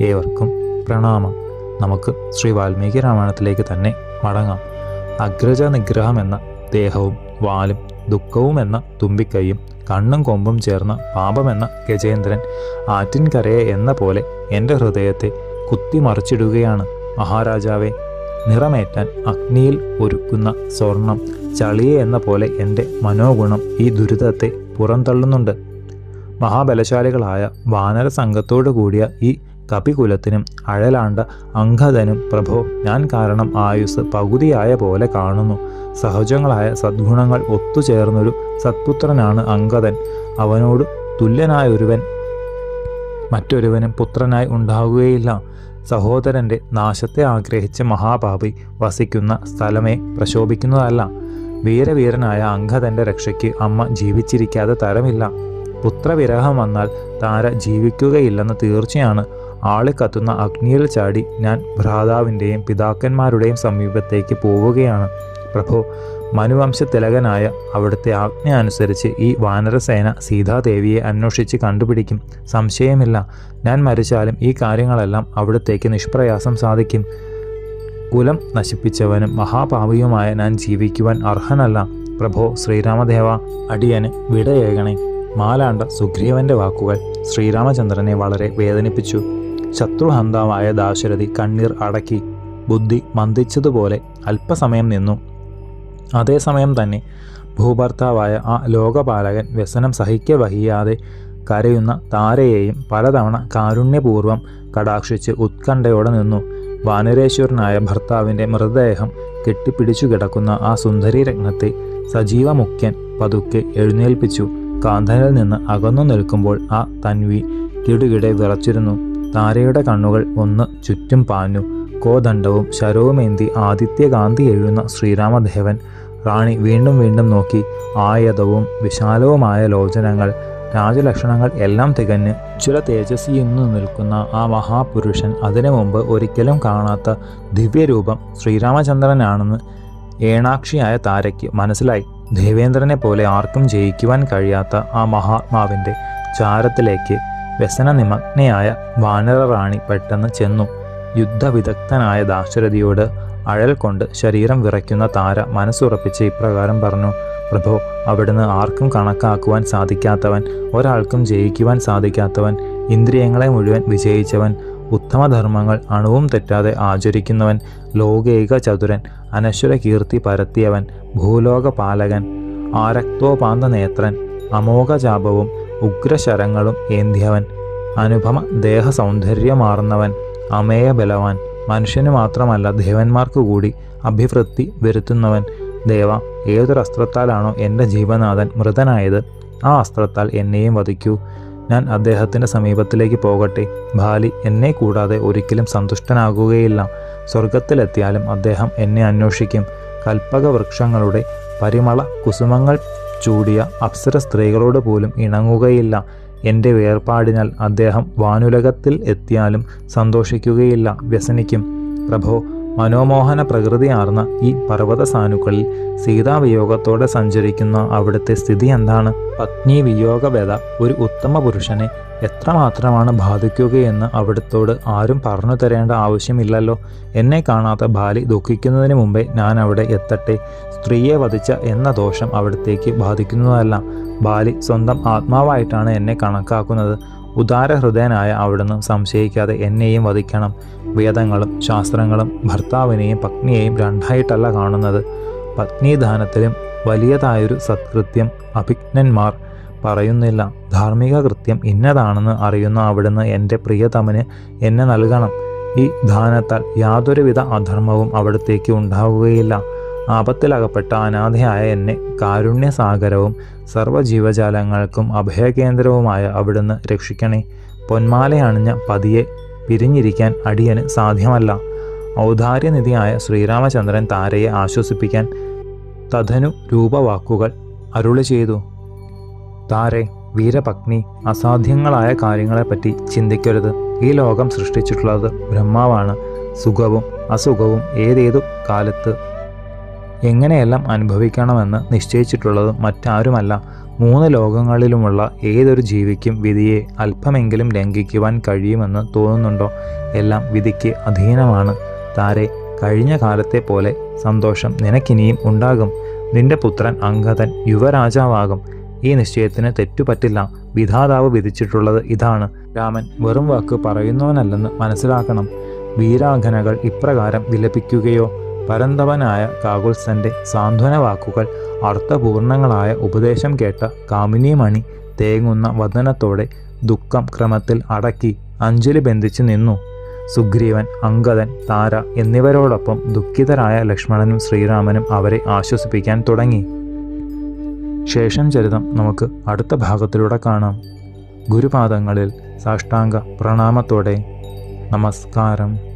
പരിണാമം. നമുക്ക് ശ്രീ വാൽമീകി രാമായണത്തിലേക്ക് തന്നെ മടങ്ങാം. അഗ്രജ നിഗ്രഹം എന്ന ദേഹവും വാലും ദുഃഖവും എന്ന തുമ്പിക്കൈയും കണ്ണും കൊമ്പും ചേർന്ന പാപമെന്ന ഗജേന്ദ്രൻ ആറ്റിൻകരയെ എന്ന പോലെ എന്റെ ഹൃദയത്തെ കുത്തിമറിച്ചിടുകയാണ്. മഹാരാജാവെ നിറമേറ്റാൻ അഗ്നിയിൽ ഒരുക്കുന്ന സ്വർണം ചളിയെ എന്ന പോലെ എന്റെ മനോഗുണം ഈ ദുരിതത്തെ പുറന്തള്ളുന്നുണ്ട്. മഹാബലശാലികളായ വാനര സംഘത്തോടു കൂടിയ ഈ കപികുലത്തിനും അഴലാണ്ട അംഗതനും പ്രഭോ ഞാൻ കാരണം ആയുസ് പകുതിയായ പോലെ കാണുന്നു. സഹജങ്ങളായ സദ്ഗുണങ്ങൾ ഒത്തുചേർന്നൊരു സത്പുത്രനാണ് അംഗതൻ അവനോട് തുല്യനായൊരുവൻ മറ്റൊരുവനും പുത്രനായി ഉണ്ടാവുകയില്ല. സഹോദരന്റെ നാശത്തെ ആഗ്രഹിച്ച മഹാപാപി വസിക്കുന്ന സ്ഥലമേ പ്രശോഭിക്കുന്നതല്ല. വീരവീരനായ അംഗതന്റെ രക്ഷയ്ക്ക് അമ്മ ജീവിച്ചിരിക്കാതെ തരമില്ല. പുത്രവിരഹം വന്നാൽ താര ജീവിക്കുകയില്ലെന്ന് തീർച്ചയാണ്. ആളിക്കത്തുന്ന അഗ്നിയിൽ ചാടി ഞാൻ ഭ്രാതാവിന്റെയും പിതാക്കന്മാരുടെയും സമീപത്തേക്ക് പോവുകയാണ്. പ്രഭു മനുവംശത്തിലകനായ അവിടുത്തെ ആജ്ഞ അനുസരിച്ച് ഈ വാനരസേന സീതാദേവിയെ അന്വേഷിച്ച് കണ്ടുപിടിക്കും. സംശയമില്ല. ഞാൻ മരിച്ചാലും ഈ കാര്യങ്ങളെല്ലാം അവിടത്തേക്ക് നിഷ്പ്രയാസം സാധിക്കും. കുലം നശിപ്പിച്ചവനും മഹാപാപിയുമായ ഞാൻ ജീവിക്കുവാൻ അർഹനല്ല. പ്രഭോ ശ്രീരാമദേവ അടിയന് വിടയേകണേ. മാലാണ്ട സുഗ്രീവന്റെ വാക്കുകൾ ശ്രീരാമചന്ദ്രനെ വളരെ വേദനിപ്പിച്ചു. ശത്രുഹന്താവായ ദാശരഥി കണ്ണീർ അടക്കി ബുദ്ധി മന്ദിച്ചതുപോലെ അല്പസമയം നിന്നു. അതേസമയം തന്നെ ഭൂഭർത്താവായ ആ ലോകപാലകൻ വ്യസനം സഹിക്ക വഹിയാതെ കരയുന്ന താരയെയും പലതവണ കാരുണ്യപൂർവം കടാക്ഷിച്ച് ഉത്കണ്ഠയോടെ നിന്നു. വാനരേശ്വരനായ ഭർത്താവിന്റെ മൃതദേഹം കെട്ടിപ്പിടിച്ചു കിടക്കുന്ന ആ സുന്ദരി രത്നത്തെ സജീവമുഖ്യൻ പതുക്കെ എഴുന്നേൽപ്പിച്ചു. കാന്തനിൽ നിന്ന് അകന്നു നിൽക്കുമ്പോൾ ആ തൻവി കിടുകിടെ വിറച്ചിരുന്നു. താരയുടെ കണ്ണുകൾ ഒന്ന് ചുറ്റും പാഞ്ഞു. കോദണ്ഡവും ശരവുമേന്തി ആദിത്യകാന്തി എഴുന്ന ശ്രീരാമദേവൻ. റാണി വീണ്ടും വീണ്ടും നോക്കി. ആയതവും വിശാലവുമായ ലോചനങ്ങൾ. രാജലക്ഷണങ്ങൾ എല്ലാം തികഞ്ഞ് ചില തേജസ്വി തേജസ്വിയെന്നു നിൽക്കുന്ന ആ മഹാപുരുഷൻ അതിനു മുമ്പ് ഒരിക്കലും കാണാത്ത ദിവ്യരൂപം ശ്രീരാമചന്ദ്രനാണെന്ന് ഏണാക്ഷിയായ താരയ്ക്ക് മനസ്സിലായി. ദേവേന്ദ്രനെ പോലെ ആർക്കും ജയിക്കുവാൻ കഴിയാത്ത ആ മഹാത്മാവിന്റെ ചാരത്തിലേക്ക് വ്യസനനിമഗ്നയായ നിമഗ്നയായ റാണി പെട്ടെന്ന് ചെന്നു. യുദ്ധവിദഗ്ധനായ ദാശരഥിയോട് അഴൽ കൊണ്ട് ശരീരം വിറയ്ക്കുന്ന താര മനസ്സുറപ്പിച്ച് ഇപ്രകാരം പറഞ്ഞു പ്രഭോ അവിടുന്ന് ആർക്കും കണക്കാക്കുവാൻ സാധിക്കാത്തവൻ ഒരാൾക്കും ജയിക്കുവാൻ സാധിക്കാത്തവൻ ഇന്ദ്രിയങ്ങളെ മുഴുവൻ വിജയിച്ചവൻ ഉത്തമധർമ്മങ്ങൾ അണുവും തെറ്റാതെ ആചരിക്കുന്നവൻ ലോകൈക ചതുരൻ അനശ്വര കീർത്തി പരത്തിയവൻ ഭൂലോക പാലകൻ ആരക്തോപാന്ത നേത്രൻ അമോഘചാപവും ഉഗ്രശരങ്ങളും ഏന്തിയവൻ. അനുപമ ദേഹ സൗന്ദര്യമാർന്നവൻ അമേയ ബലവാൻ മനുഷ്യന് മാത്രമല്ല ദേവന്മാർക്കു കൂടി അഭിവൃദ്ധി വരുത്തുന്നവൻ. ദേവ ഏതൊരു അസ്ത്രത്താലാണോ എന്റെ ജീവനാഥൻ മൃതനായത്? ആ അസ്ത്രത്താൽ എന്നെയും വധിക്കൂ. ഞാൻ അദ്ദേഹത്തിന്റെ സമീപത്തിലേക്ക് പോകട്ടെ. ബാലി എന്നെ കൂടാതെ ഒരിക്കലും സന്തുഷ്ടനാകുകയില്ല. സ്വർഗത്തിലെത്തിയാലും അദ്ദേഹം എന്നെ അന്വേഷിക്കും. കൽപ്പക വൃക്ഷങ്ങളുടെ പരിമള കുസുമങ്ങൾ ചൂടിയ അപ്സര സ്ത്രീകളോട് പോലും ഇണങ്ങുകയില്ല. എന്റെ വേർപാടിനാൽ അദ്ദേഹം വാനുലകത്തിൽ എത്തിയാലും സന്തോഷിക്കുകയില്ല. വ്യസനിക്കും. പ്രഭോ മനോമോഹന പ്രകൃതിയാർന്ന ഈ പർവത സാനുക്കളിൽ സീതാവിയോഗത്തോടെ സഞ്ചരിക്കുന്ന അവിടുത്തെ സ്ഥിതി എന്താണ്? പത്നി വിയോഗവ്യത ഒരു ഉത്തമ പുരുഷനെ എത്രമാത്രമാണ് ബാധിക്കുകയെന്ന് അവിടുത്തോട് ആരും പറഞ്ഞു തരേണ്ട ആവശ്യമില്ലല്ലോ. എന്നെ കാണാത്ത ബാലി ദുഃഖിക്കുന്നതിന് മുമ്പേ ഞാൻ അവിടെ എത്തട്ടെ. സ്ത്രീയെ വധിച്ച എന്ന ദോഷം അവിടത്തേക്ക് ബാധിക്കുന്നതല്ല. ബാലി സ്വന്തം ആത്മാവായിട്ടാണ് എന്നെ കണക്കാക്കുന്നത്. ഉദാരഹൃദയനായ അവിടുന്ന് സംശയിക്കാതെ എന്നെയും വധിക്കണം. വേദങ്ങളും ശാസ്ത്രങ്ങളും ഭർത്താവിനെയും പത്നിയെയും രണ്ടായിട്ടല്ല കാണുന്നത്. പത്നീദാനത്തിലും വലിയതായൊരു സത്കൃത്യം അഭിജ്ഞന്മാർ പറയുന്നില്ല. ധാർമ്മിക കൃത്യം ഇന്നതാണെന്ന് അറിയുന്ന അവിടുന്ന് എന്റെ പ്രിയതമന് എന്നെ നൽകണം. ഈ ദാനത്താൽ യാതൊരുവിധ അധർമ്മവും അവിടത്തേക്ക് ഉണ്ടാവുകയില്ല. ആപത്തിലകപ്പെട്ട അനാഥയായ എന്നെ കാരുണ്യസാഗരവും സർവജീവജാലങ്ങൾക്കും അഭയകേന്ദ്രവുമായ അവിടുന്ന് രക്ഷിക്കണേ. പൊന്മാലയണിഞ്ഞ പതിയെ പിരിഞ്ഞിരിക്കാൻ അടിയന് സാധ്യമല്ല. ഔദാര്യനിധിയായ ശ്രീരാമചന്ദ്രൻ താരയെ ആശ്വസിപ്പിക്കാൻ തഥനു രൂപവാക്കുകൾ അരുളി ചെയ്തു. താരെ വീരപത്നി അസാധ്യങ്ങളായ കാര്യങ്ങളെപ്പറ്റി ചിന്തിക്കരുത്. ഈ ലോകം സൃഷ്ടിച്ചിട്ടുള്ളത് ബ്രഹ്മാവാണ്. സുഖവും അസുഖവും ഏതേതു കാലത്ത്? എങ്ങനെയെല്ലാം അനുഭവിക്കണമെന്ന് നിശ്ചയിച്ചിട്ടുള്ളത് മറ്റാരുമല്ല. മൂന്ന് ലോകങ്ങളിലുമുള്ള ഏതൊരു ജീവിക്കും വിധിയെ അല്പമെങ്കിലും ലംഘിക്കുവാൻ കഴിയുമെന്ന് തോന്നുന്നുണ്ടോ? എല്ലാം വിധിക്ക് അധീനമാണ്. താരെ കഴിഞ്ഞ കാലത്തെ പോലെ സന്തോഷം നിനക്കിനിയും ഉണ്ടാകും. നിന്റെ പുത്രൻ അംഗതൻ യുവരാജാവാകും. ഈ നിശ്ചയത്തിന് തെറ്റുപറ്റില്ല. വിധാതാവ് വിധിച്ചിട്ടുള്ളത് ഇതാണ്. രാമൻ വെറും വാക്ക് പറയുന്നവനല്ലെന്ന് മനസ്സിലാക്കണം. വീരാഘനകൾ ഇപ്രകാരം വിലപിക്കുകയോ പരന്തവനായ കാകുത്സന്റെ സാന്ത്വന വാക്കുകൾ അർത്ഥപൂർണങ്ങളായ ഉപദേശം കേട്ട കാമിനി മണി തേങ്ങുന്ന വദനത്തോടെ ദുഃഖം ക്രമത്തിൽ അടക്കി അഞ്ജലി ബന്ധിച്ചു നിന്നു. സുഗ്രീവൻ അങ്കദൻ താര എന്നിവരോടൊപ്പം ദുഃഖിതരായ ലക്ഷ്മണനും ശ്രീരാമനും അവരെ ആശ്വസിപ്പിക്കാൻ തുടങ്ങി. ശേഷം ചരിതം നമുക്ക് അടുത്ത ഭാഗത്തിലൂടെ കാണാം. ഗുരുപാദങ്ങളിൽ സാഷ്ടാംഗ പ്രണാമത്തോടെ നമസ്കാരം.